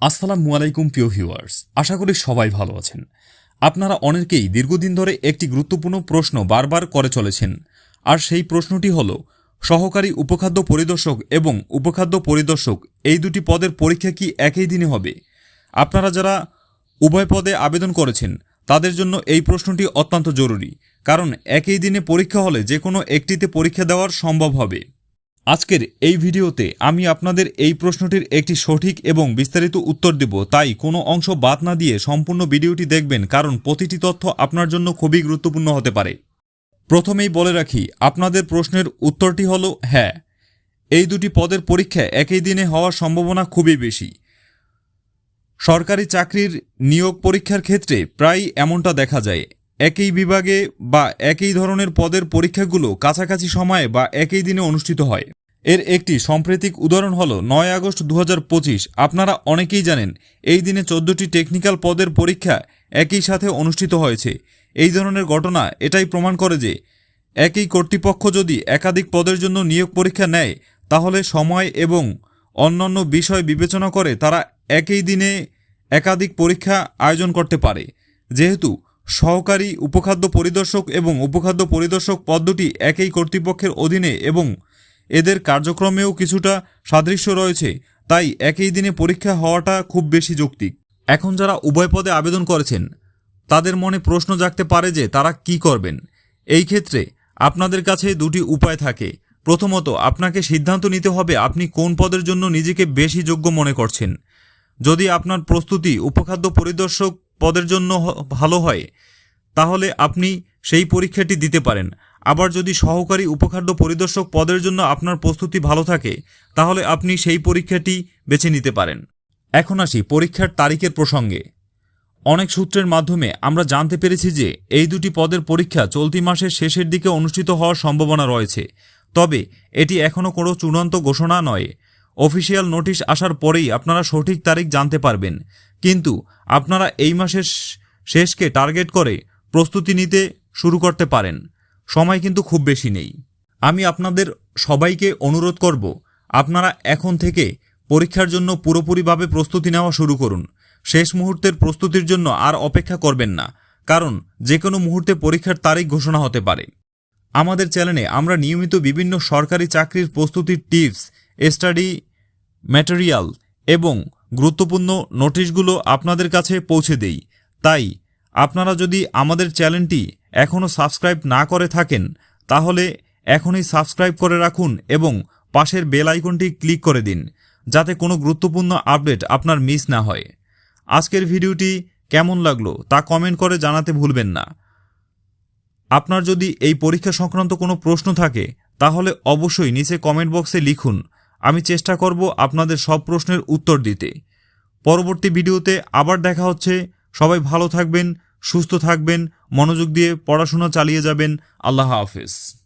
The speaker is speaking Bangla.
আসসালামু আলাইকুম, প্রিয় ভিউয়ার্স। আশা করি সবাই ভালো আছেন। আপনারা অনেকেই দীর্ঘদিন ধরে একটি গুরুত্বপূর্ণ প্রশ্ন বারবার করে চলেছেন। আর সেই প্রশ্নটি হল, সহকারী উপখাদ্য পরিদর্শক এবং উপখাদ্য পরিদর্শক এই দুটি পদের পরীক্ষা কি একই দিনে হবে? আপনারা যারা উভয় পদে আবেদন করেছেন, তাদের জন্য এই প্রশ্নটি অত্যন্ত জরুরি। কারণ একই দিনে পরীক্ষা হলে যে কোনো একটিতে পরীক্ষা দেওয়ার সম্ভব হবে। আজকের এই ভিডিওতে আমি আপনাদের এই প্রশ্নটির একটি সঠিক এবং বিস্তারিত উত্তর দেব। তাই কোনো অংশ বাদ না দিয়ে সম্পূর্ণ ভিডিওটি দেখবেন, কারণ প্রতিটি তথ্য আপনার জন্য খুবই গুরুত্বপূর্ণ হতে পারে। প্রথমেই বলে রাখি, আপনাদের প্রশ্নের উত্তরটি হল হ্যাঁ। এই দুটি পদের পরীক্ষা একই দিনে হওয়ার সম্ভাবনা খুবই বেশি। সরকারি চাকরির নিয়োগ পরীক্ষার ক্ষেত্রে প্রায় এমনটা দেখা যায়। একই বিভাগে বা একই ধরনের পদের পরীক্ষাগুলো কাছাকাছি সময়ে বা একই দিনে অনুষ্ঠিত হয়। এর একটি সাম্প্রতিক উদাহরণ হল নয় আগস্ট দু হাজার পঁচিশ। আপনারা অনেকেই জানেন, এই দিনে চোদ্দটি টেকনিক্যাল পদের পরীক্ষা একই সাথে অনুষ্ঠিত হয়েছে। এই ধরনের ঘটনা এটাই প্রমাণ করে যে, একই কর্তৃপক্ষ যদি একাধিক পদের জন্য নিয়োগ পরীক্ষা নেয়, তাহলে সময় এবং অন্যান্য বিষয় বিবেচনা করে তারা একই দিনে একাধিক পরীক্ষা আয়োজন করতে পারে। যেহেতু সহকারী উপখাদ্য পরিদর্শক এবং উপখাদ্য পরিদর্শক পদটি একই কর্তৃপক্ষের অধীনে এবং এদের কার্যক্রমেও কিছুটা সাদৃশ্য রয়েছে, তাই একই দিনে পরীক্ষা হওয়াটা খুব বেশি যৌক্তিক। এখন যারা উভয় পদে আবেদন করেছেন, তাদের মনে প্রশ্ন জাগতে পারে যে তারা কি করবেন। এই ক্ষেত্রে আপনাদের কাছে দুটি উপায় থাকে। প্রথমত, আপনাকে সিদ্ধান্ত নিতে হবে আপনি কোন পদের জন্য নিজেকে বেশি যোগ্য মনে করছেন। যদি আপনার প্রস্তুতি উপখাদ্য পরিদর্শক পদের জন্য ভালো হয়, তাহলে আপনি সেই পরীক্ষাটি দিতে পারেন। আবার যদি সহকারী উপখাদ্য পরিদর্শক পদের জন্য আপনার প্রস্তুতি ভালো থাকে, তাহলে আপনি সেই পরীক্ষাটি বেছে নিতে পারেন। এখন আসি পরীক্ষার তারিখের প্রসঙ্গে। অনেক সূত্রের মাধ্যমে আমরা জানতে পেরেছি যে এই দুটি পদের পরীক্ষা চলতি মাসের শেষের দিকে অনুষ্ঠিত হওয়ার সম্ভাবনা রয়েছে। তবে এটি এখনও কোনো চূড়ান্ত ঘোষণা নয়। অফিসিয়াল নোটিশ আসার পরেই আপনারা সঠিক তারিখ জানতে পারবেন। কিন্তু আপনারা এই মাসের শেষকে টার্গেট করে প্রস্তুতি নিতে শুরু করতে পারেন। সময় কিন্তু খুব বেশি নেই। আমি আপনাদের সবাইকে অনুরোধ করব, আপনারা এখন থেকে পরীক্ষার জন্য পুরোপুরিভাবে প্রস্তুতি নেওয়া শুরু করুন। শেষ মুহূর্তের প্রস্তুতির জন্য আর অপেক্ষা করবেন না, কারণ যে কোনো মুহূর্তে পরীক্ষার তারিখ ঘোষণা হতে পারে। আমাদের চ্যানেলে আমরা নিয়মিত বিভিন্ন সরকারি চাকরির প্রস্তুতির টিপস, স্টাডি ম্যাটেরিয়াল এবং গুরুত্বপূর্ণ নোটিশগুলো আপনাদের কাছে পৌঁছে দেই। তাই, আপনারা যদি আমাদের চ্যানেলটি এখনও সাবস্ক্রাইব না করে থাকেন, তাহলে এখনই সাবস্ক্রাইব করে রাখুন এবং পাশের বেল আইকনটি ক্লিক করে দিন, যাতে কোনো গুরুত্বপূর্ণ আপডেট আপনার মিস না হয়। আজকের ভিডিওটি কেমন লাগল তা কমেন্ট করে জানাতে ভুলবেন না। আপনার যদি এই পরীক্ষা সংক্রান্ত কোনো প্রশ্ন থাকে, তাহলে অবশ্যই নিচে কমেন্ট বক্সে লিখুন, আমি চেষ্টা করব আপনাদের সব প্রশ্নের উত্তর দিতে। পরবর্তী ভিডিওতে আবার দেখা হচ্ছে, সবাই ভালো থাকবেন, সুস্থ থাকবেন মনোযোগ দিয়ে পড়াশোনা চালিয়ে যাবেন। আল্লাহ হাফেজ।